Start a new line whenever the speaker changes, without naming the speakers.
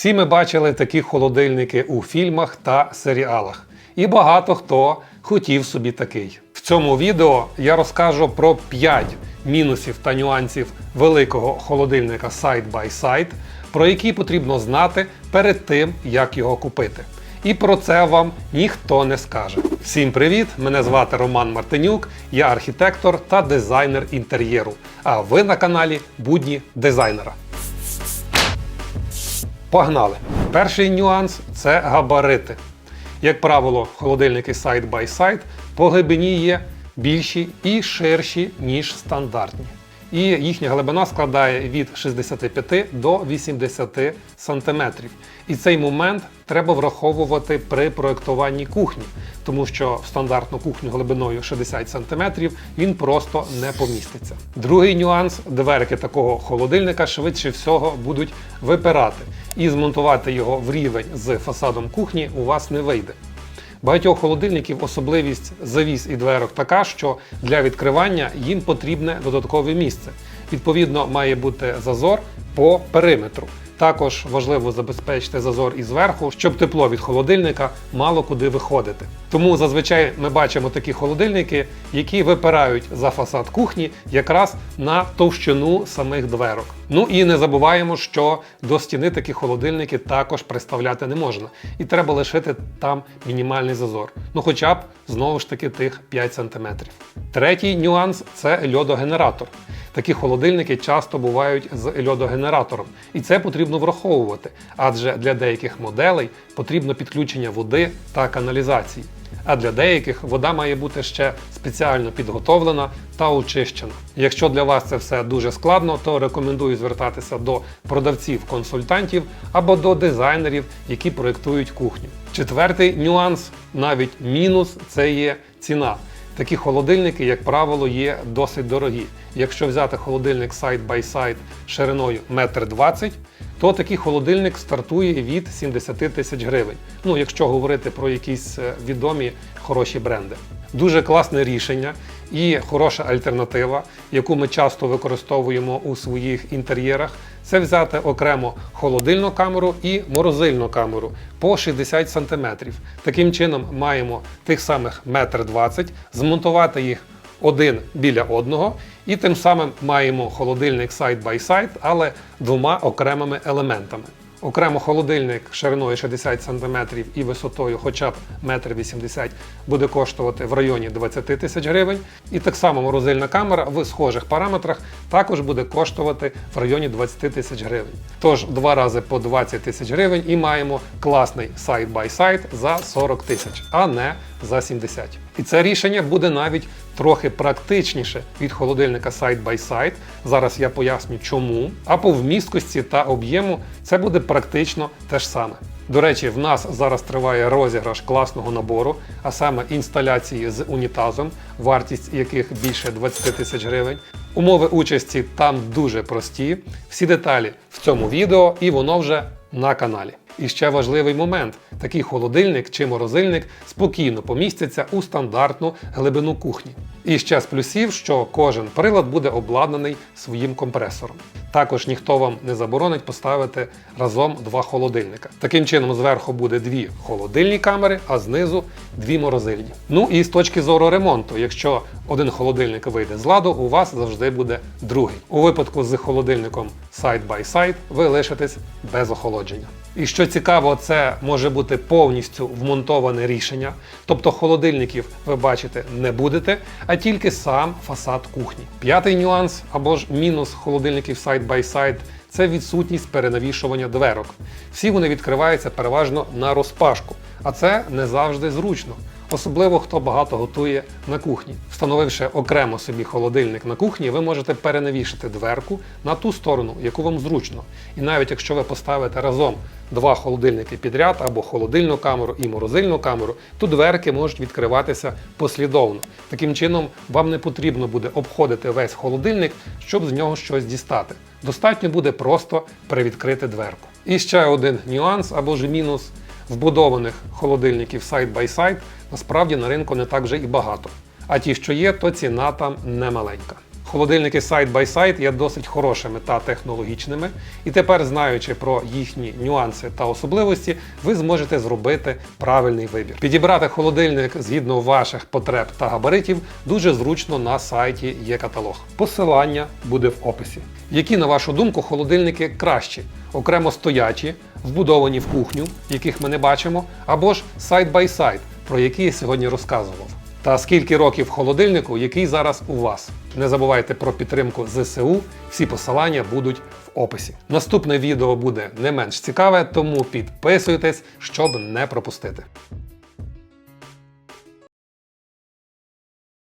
Всі ми бачили такі холодильники у фільмах та серіалах. І багато хто хотів собі такий. В цьому відео я розкажу про 5 мінусів та нюансів великого холодильника Side by Side, про які потрібно знати перед тим, як його купити. І про це вам ніхто не скаже. Всім привіт! Мене звати Роман Мартинюк, я архітектор та дизайнер інтер'єру. А ви на каналі Будні дизайнера. Погнали! Перший нюанс це габарити. Як правило, холодильники side by side по глибині є більші і ширші, ніж стандартні. І їхня глибина складає від 65 до 80 см. І цей момент треба враховувати при проєктуванні кухні, тому що в стандартну кухню глибиною 60 см він просто не поміститься. Другий нюанс дверки такого холодильника швидше всього будуть випирати, і змонтувати його в рівень з фасадом кухні у вас не вийде. Багатьох холодильників особливість завіс і дверок така, що для відкривання їм потрібне додаткове місце. Відповідно, має бути зазор по периметру. Також важливо забезпечити зазор і зверху, щоб тепло від холодильника мало куди виходити. Тому зазвичай ми бачимо такі холодильники, які випирають за фасад кухні якраз на товщину самих дверок. Ну і не забуваємо, що до стіни такі холодильники також приставляти не можна, і треба лишити там мінімальний зазор. Ну хоча б знову ж таки тих 5 см. Третій нюанс це льодогенератор. Такі холодильники часто бувають з льодогенератором, і це потрібно враховувати, адже для деяких моделей потрібно підключення води та каналізації. А для деяких вода має бути ще спеціально підготовлена та очищена. Якщо для вас це все дуже складно, то рекомендую звертатися до продавців-консультантів або до дизайнерів, які проєктують кухню. Четвертий нюанс, навіть мінус, це є ціна. Такі холодильники, як правило, є досить дорогі. Якщо взяти холодильник side шириною 1,20 м, то такий холодильник стартує від 70 тисяч гривень. Ну, якщо говорити про якісь е, відомі хороші бренди. Дуже класне рішення і хороша альтернатива, яку ми часто використовуємо у своїх інтер'єрах, це взяти окремо холодильну камеру і морозильну камеру по 60 см. Таким чином маємо тих самих 1,20 м, змонтувати їх один біля одного, і тим самим маємо холодильник side, але двома окремими елементами. Окремо холодильник шириною 60 см і висотою хоча б 1,80 м буде коштувати в районі 20 тисяч гривень. І так само морозильна камера в схожих параметрах також буде коштувати в районі 20 тисяч гривень. Тож два рази по 20 тисяч гривень і маємо класний сайт-бай-сайт за 40 тисяч, а не за 70. І це рішення буде навіть трохи практичніше від холодильника Side by Side. Зараз я поясню чому. А по вмісткості та об'єму це буде практично те ж саме. До речі, в нас зараз триває розіграш класного набору, а саме інсталяції з унітазом, вартість яких більше 20 тисяч гривень. Умови участі там дуже прості. Всі деталі в цьому відео, і воно вже на каналі. І ще важливий момент: такий холодильник чи морозильник спокійно поміститься у стандартну глибину кухні. І ще з плюсів, що кожен прилад буде обладнаний своїм компресором. Також ніхто вам не заборонить поставити разом два холодильника. Таким чином, зверху буде дві холодильні камери, а знизу дві морозильні. Ну і з точки зору ремонту, якщо один холодильник вийде з ладу, у вас завжди буде другий. У випадку з холодильником side by side ви лишитесь без охолодження. І що цікаво, це може бути повністю вмонтоване рішення, тобто холодильників ви бачите не будете, а тільки сам фасад кухні. П'ятий нюанс або ж мінус холодильників side by side – це відсутність перенавішування дверок. Всі вони відкриваються переважно на розпашку, а це не завжди зручно. Особливо хто багато готує на кухні. Встановивши окремо собі холодильник на кухні, ви можете перенавішати дверку на ту сторону, яку вам зручно. І навіть якщо ви поставите разом два холодильники підряд або холодильну камеру і морозильну камеру, то дверки можуть відкриватися послідовно. Таким чином, вам не потрібно буде обходити весь холодильник, щоб з нього щось дістати. Достатньо буде просто привідкрити дверку. І ще один нюанс або ж мінус вбудованих холодильників сайт-бай-сайт насправді на ринку не так вже і багато. А ті, що є, то ціна там не маленька. Холодильники Side by Side є досить хорошими та технологічними, і тепер, знаючи про їхні нюанси та особливості, ви зможете зробити правильний вибір. Підібрати холодильник згідно ваших потреб та габаритів дуже зручно на сайті є каталог. Посилання буде в описі. Які, на вашу думку, холодильники кращі? Окремо стоячі, вбудовані в кухню, яких ми не бачимо, або ж Side by Side, про які я сьогодні розказував. Та скільки років холодильнику, який зараз у вас. Не забувайте про підтримку ЗСУ. Всі посилання будуть в описі. Наступне відео буде не менш цікаве, тому підписуйтесь, щоб не пропустити.